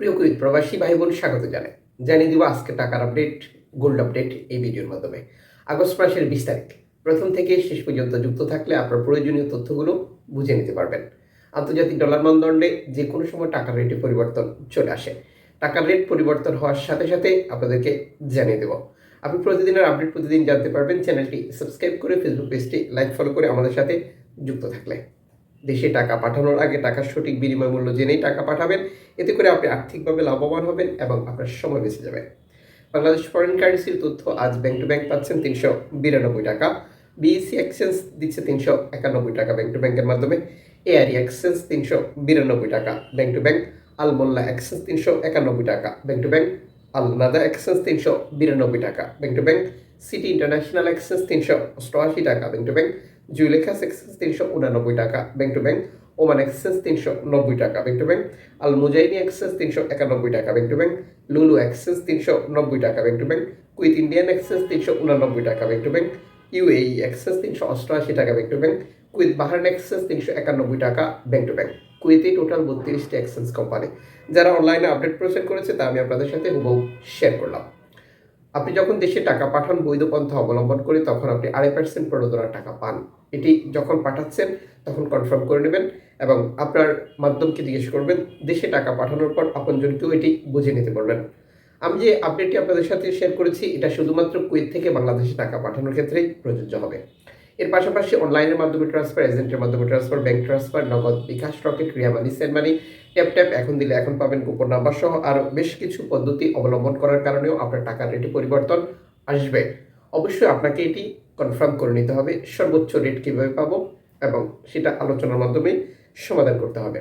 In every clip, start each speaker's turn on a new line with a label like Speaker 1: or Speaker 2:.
Speaker 1: প্রিয় কুইত প্রবাসী ভাই বোন স্বাগত জানাই। জানিয়ে দিব আজকে টাকার আপডেট গোল্ড আপডেট এই ভিডিওর মাধ্যমে। আগস্ট মাসের বিশ তারিখ। প্রথম থেকে শেষ পর্যন্ত যুক্ত থাকলে আপনার প্রয়োজনীয় তথ্যগুলো বুঝে নিতে পারবেন। আন্তর্জাতিক ডলার মানদণ্ডে যে কোনো সময় টাকার রেটে পরিবর্তন চলে আসে। টাকার রেট পরিবর্তন হওয়ার সাথে সাথে আপনাদেরকে জানিয়ে দেব। আপনি প্রতিদিনের আপডেট প্রতিদিন জানতে পারবেন। চ্যানেলটি সাবস্ক্রাইব করে ফেসবুক পেজটি লাইক ফলো করে আমাদের সাথে যুক্ত থাকলে। দেশে টাকা পাঠানোর আগে টাকার সঠিক বিনিময় মূল্য জেনেই টাকা পাঠাবেন। এতে করে আপনি আর্থিকভাবে লাভবান হবেন এবং আপনার সময় বেঁচে যাবে। বাংলাদেশ ফরেন কারেন্সির তথ্য আজ ব্যাংক টু ব্যাংক পাচ্ছেন তিনশো বিরানব্বই টাকা। বিএসসি এক্সচেঞ্জ দিচ্ছে তিনশো একানব্বই টাকা ব্যাংক টু ব্যাংকের মাধ্যমে। এআরই এক্সচেঞ্জ তিনশো বিরানব্বই টাকা bank to bank. Al Mulla exchange তিনশো একানব্বই টাকা bank to bank. Al Nada exchange তিনশো বিরানব্বই টাকা bank to bank. City International exchange তিনশো অষ্টআশি টাকা bank to bank. Joyalukkas exchange তিনশো উনানব্বই টাকা bank to bank Oman exchange তিনশো নব্বই টাকা bank to bank Al Muzaini exchange তিনশো একানব্বই টাকা bank to bank Lulu exchange তিনশো নব্বই টাকা bank to bank Kuwait Indian exchange তিনশো উনানব্বই টাকা bank to bank UAE exchange তিনশো অষ্টআশি টাকা bank to bank Kuwait Bahrain exchange তিনশো একানব্বই টাকা ব্যাংক টু ব্যাংক কুইথে টোটাল বত্রিশটি এক্সচেঞ্জ কোম্পানি যারা অনলাইনে আপডেট প্রচার করেছে, তা আমি আপনাদের সাথে হুবহু শেয়ার করলাম। আপনি যখন দেশে টাকা পাঠান বৈধ পন্থা অবলম্বন করে, তখন আপনি আড়াই পার্সেন্ট প্রণোদনার টাকা পান। এটি যখন পাঠাচ্ছেন, তখন কনফার্ম করে নেবেন এবং আপনার মাধ্যমকে জিজ্ঞেস করবেন, দেশে টাকা পাঠানোর পর আপনজনকেও এটি বুঝে নিতে পারবেন আমি যে আপডেটটি আপনাদের সাথে শেয়ার করেছি, এটা শুধুমাত্র কুয়েত থেকে বাংলাদেশে টাকা পাঠানোর ক্ষেত্রেই প্রযোজ্য হবে। এর পাশাপাশি অনলাইনের মাধ্যমে ট্রান্সফার এজেন্টের মাধ্যমে ট্রান্সফার ব্যাংক ট্রান্সফার নগদ বিকাশ রকেট ক্রিয়া money send money tap tap এখন দিলে এখন পাবেন গোপন নাম্বার সহ আরও বেশ কিছু পদ্ধতি অবলম্বন করার কারণেও আপনার টাকার রেটে পরিবর্তন আসবে। অবশ্যই আপনাকে এটি কনফার্ম করে নিতে হবে, সর্বোচ্চ রেট কীভাবে পাবো এবং সেটা আলোচনার মাধ্যমে সমাধান করতে হবে।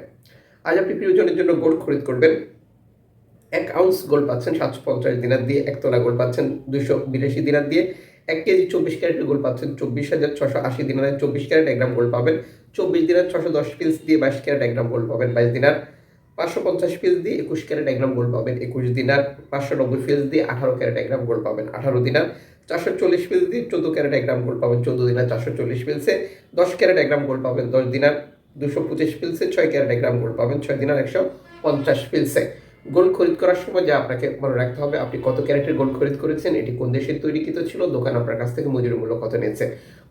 Speaker 1: আজ আপনি প্রিয়জনের জন্য গোল্ড খরিদ করবেন। এক আউন্স গোল্ড পাচ্ছেন সাতশো পঞ্চাশ দিনার দিয়ে এক তোলা গোল্ড পাচ্ছেন দুশো বিরাশি দিনার দিয়ে। এক কেজি চব্বিশ ক্যারেটের গোল্ড পাচ্ছেন চব্বিশ হাজার ছশো আশি দিনারে চব্বিশ ক্যারেট এক গ্রাম গোল্ড পাবেন। চব্বিশ দিনার ছশো দশ পিস দিয়ে বাইশ ক্যারেট এক গ্রাম গোল্ড পাবেন বাইশ দিনার। পাঁচশো পঞ্চাশ পিস দিয়ে একুশ ক্যারেট এক গ্রাম গোল্ড পাবেন একুশ দিনার। পাঁচশো নব্বই পিস দিয়ে আঠারো ক্যারেট এক গ্রাম গোল্ড পাবেন আঠারো দিনার। চারশো চল্লিশ পিস দিয়ে চোদ্দ ক্যারেট এক গ্রাম গোল্ড পাবেন চোদ্দ দিনার চারশো চল্লিশ পিলসে দশ ক্যারেট এক গ্রাম গোল্ড পাবেন দশ দিনার। দুশো পঁচিশ পিলসে ছয় ক্যারেট এক গ্রাম গোল্ড পাবেন ছয় দিনার একশো পঞ্চাশ পিলসে গোল্ড খরিদ করার সময় যা আপনাকে মনে রাখতে হবে, আপনি কত ক্যারেটের গোল্ড খরিদ করেছেন, এটি কোন দেশের তৈরিকৃত ছিল, দোকান আপনার কাছ থেকে মজুরি মূল্য কত নিয়েছে।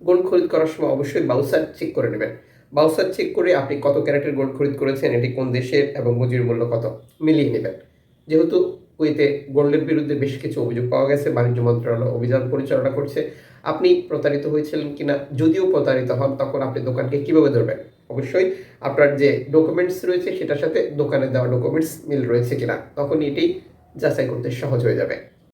Speaker 1: গোল্ড খরিদ করার সময় অবশ্যই বাউসার চেক করে নেবেন। বাউসার চেক করে আপনি কত ক্যারেটের গোল্ড খরিদ করেছেন, এটি কোন দেশের এবং মজুরি মূল্য কত, মিলিয়ে নেবেন। যেহেতু কুয়েতে গোল্ডের বিরুদ্ধে বেশ কিছু অভিযোগ পাওয়া গেছে, বাণিজ্য মন্ত্রণালয় অভিযান পরিচালনা করছে। আপনি প্রতারিত হয়েছিলেন কিনা, যদিও প্রতারিত হন, তখন আপনি দোকানকে কীভাবে ধরবেন? অবশ্যই আপনার যে ডকুমেন্টস রয়েছে সেটার সাথে দোকানে দেওয়া ডকুমেন্টস মিল রয়েছে কিনা তখন এটি যাচাই করতে সহজ হয়ে যাবে।